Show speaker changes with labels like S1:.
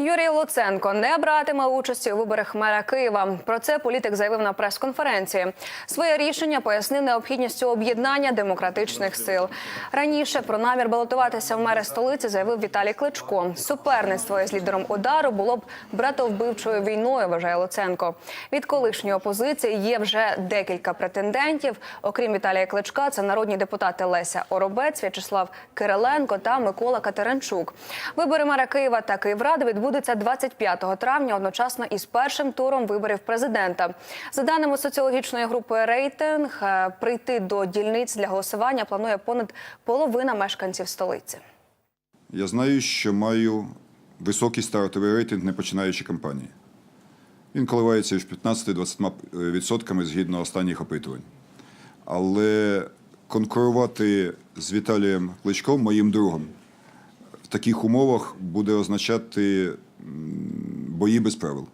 S1: Юрій Луценко не братиме участі у виборах мера Києва. Про це політик заявив на прес-конференції. Своє рішення пояснив необхідністю об'єднання демократичних сил. Раніше про намір балотуватися в мери столиці заявив Віталій Кличко. Суперництво із лідером удару було б братовбивчою війною. Вважає Луценко. Від колишньої опозиції є вже декілька претендентів. Окрім Віталія Кличка, це народні депутати Леся Оробець, В'ячеслав Кириленко та Микола Катеринчук. Вибори мера Києва та Київради відбудуться 25 травня, одночасно із першим туром виборів президента. За даними соціологічної групи рейтинг, е, прийти до дільниць для голосування планує понад половина мешканців столиці.
S2: Я знаю, що маю високий стартовий рейтинг, не починаючи кампанії. Він коливається між 15-20% згідно останніх опитувань. Але конкурувати з Віталієм Кличком, моїм другом, таких умовах буде означати бої без правил.